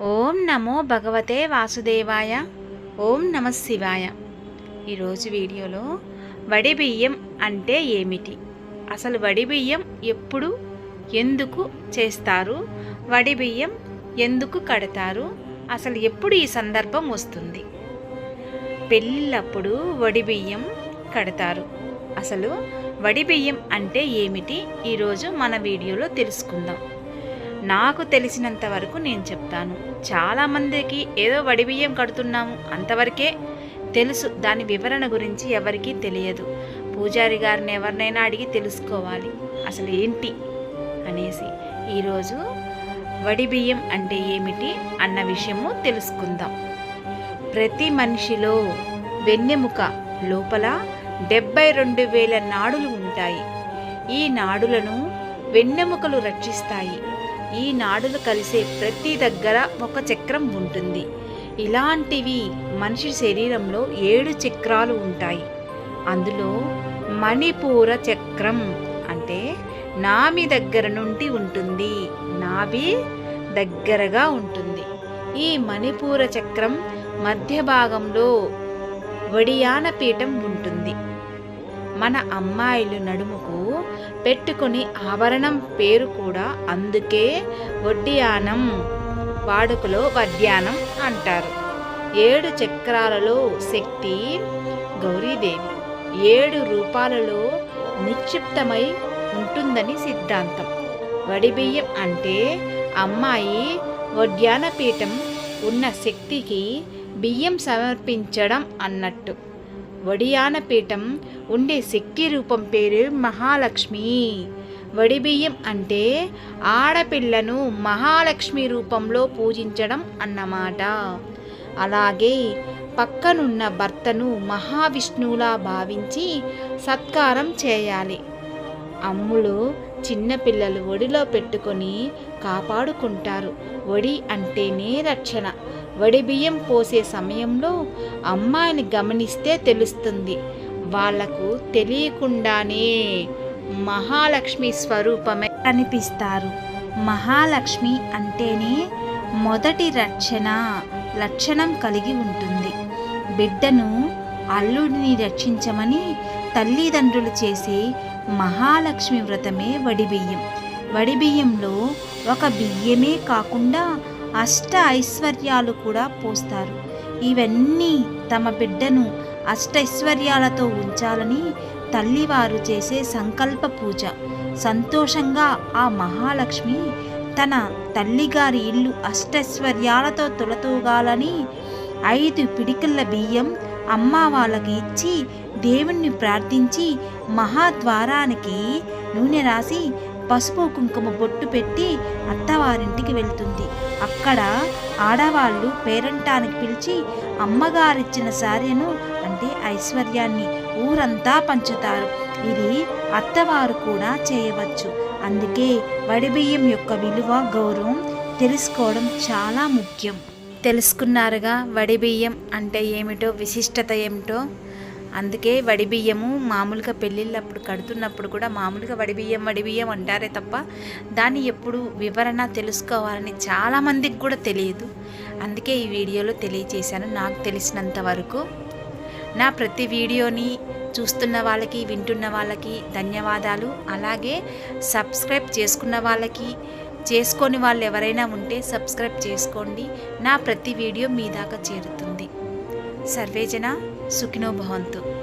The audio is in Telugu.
ఓం నమో భగవతే వాసుదేవాయ ఓం నమ శివాయ. ఈరోజు వీడియోలో వడి బియ్యం అంటే ఏమిటి? అసలు వడి బియ్యం ఎప్పుడు ఎందుకు చేస్తారు? వడి బియ్యం ఎందుకు కడతారు? అసలు ఎప్పుడు ఈ సందర్భం వస్తుంది? పెళ్ళిళ్ళప్పుడు వడి బియ్యం కడతారు. అసలు వడి బియ్యం అంటే ఏమిటి? ఈరోజు మన వీడియోలో తెలుసుకుందాం. నాకు తెలిసినంత వరకు నేను చెప్తాను. చాలామందికి ఏదో వడి బియ్యం కడుతున్నాము. అంతవరకే తెలుసు. దాని వివరణ గురించి ఎవరికీ తెలియదు. పూజారి గారిని ఎవరినైనా అడిగి తెలుసుకోవాలి. అసలు ఏంటి? అనేసి. ఈరోజు వడి బియ్యం అంటే ఏమిటి అన్న విషయము తెలుసుకుందాం. ప్రతి మనిషిలో వెన్నెముక లోపల డెబ్బై రెండు వేల నాడులు ఉంటాయి. ఈ నాడులను వెన్నెముకలు రక్షిస్తాయి. ఈ నాడులు కలిసే ప్రతి దగ్గర ఒక చక్రం ఉంటుంది. ఇలాంటివి మనిషి శరీరంలో ఏడు చక్రాలు ఉంటాయి. అందులో మణిపూర చక్రం అంటే నామి దగ్గర నుండి ఉంటుంది. నాభి దగ్గరగా ఉంటుంది. ఈ మణిపూర చక్రం మధ్య భాగంలో వడియాన పీఠం ఉంటుంది. మన అమ్మాయిలు నడుముకు పెట్టుకుని ఆభరణం పేరు కూడా అందుకే వడ్డియానం వాడుకలో వడ్యానం అంటారు. ఏడు చక్రాలలో శక్తి గౌరీదేవి ఏడు రూపాలలో నిక్షిప్తమై ఉంటుందని సిద్ధాంతం. వడిబియ్యం అంటే అమ్మాయి వడ్యాన పీఠం ఉన్న శక్తికి బియ్యం సమర్పించడం అన్నట్టు. వడియానపీఠం ఉండే శక్తి రూపం పేరు మహాలక్ష్మి. వడిబియ్యం అంటే ఆడపిల్లను మహాలక్ష్మి రూపంలో పూజించడం అన్నమాట. అలాగే పక్కనున్న భర్తను మహావిష్ణువులా భావించి సత్కారం చేయాలి. అమ్ములు చిన్నపిల్లలు ఒడిలో పెట్టుకొని కాపాడుకుంటారు. ఒడి అంటేనే రక్షణ. వడి బియ్యం పోసే సమయంలో అమ్మాయిని గమనిస్తే తెలుస్తుంది. వాళ్ళకు తెలియకుండానే మహాలక్ష్మి స్వరూపమే కనిపిస్తారు. మహాలక్ష్మి అంటేనే మొదటి రక్షణ లక్షణం కలిగి ఉంటుంది. బిడ్డను అల్లుడిని రక్షించమని తల్లిదండ్రులు చేసే మహాలక్ష్మి వ్రతమే వడిబియ్యం. వడిబియ్యంలో ఒక బియ్యమే కాకుండా అష్ట ఐశ్వర్యాలు కూడా పోస్తారు. ఇవన్నీ తమ బిడ్డను అష్టైశ్వర్యాలతో ఉంచాలని తల్లివారు చేసే సంకల్ప పూజ. సంతోషంగా ఆ మహాలక్ష్మి తన తల్లిగారి ఇల్లు అష్టైశ్వర్యాలతో తొలతూగాలని ఐదు పిడికిళ్ళ బియ్యం అమ్మ వాళ్ళకి ఇచ్చి దేవుణ్ణి ప్రార్థించి మహాద్వారానికి నూనె రాసి పసుపు కుంకుమ బొట్టు పెట్టి అత్తవారింటికి వెళ్తుంది. అక్కడ ఆడవాళ్ళు పేరంటానికి పిలిచి అమ్మగారిచ్చిన సార్యను అంటే ఐశ్వర్యాన్ని ఊరంతా పంచుతారు. ఇది అత్తవారు కూడా చేయవచ్చు. అందుకే వడిబియ్యం యొక్క విలువ గౌరవం తెలుసుకోవడం చాలా ముఖ్యం. తెలుసుకున్నారుగా వడిబియ్యం అంటే ఏమిటో విశిష్టత ఏమిటో? అందుకే వడిబియ్యము మామూలుగా పెళ్ళిళ్ళప్పుడు కడుతున్నప్పుడు కూడా మామూలుగా వడిబియ్యం వడిబియ్యం అంటారే తప్ప దాన్ని ఎప్పుడు వివరణ తెలుసుకోవాలని చాలామందికి కూడా తెలియదు. అందుకే ఈ వీడియోలో తెలియచేశాను. నాకు తెలిసినంత వరకు నా ప్రతి వీడియోని చూస్తున్న వాళ్ళకి వింటున్న వాళ్ళకి ధన్యవాదాలు. అలాగే సబ్స్క్రైబ్ చేసుకున్న వాళ్ళకి చేసుకొని వాళ్ళు ఎవరైనా ఉంటే సబ్స్క్రైబ్ చేసుకోండి. నా ప్రతి వీడియో మీ దాకా చేరుతుంది. సర్వేజన సుఖినో భవంతు.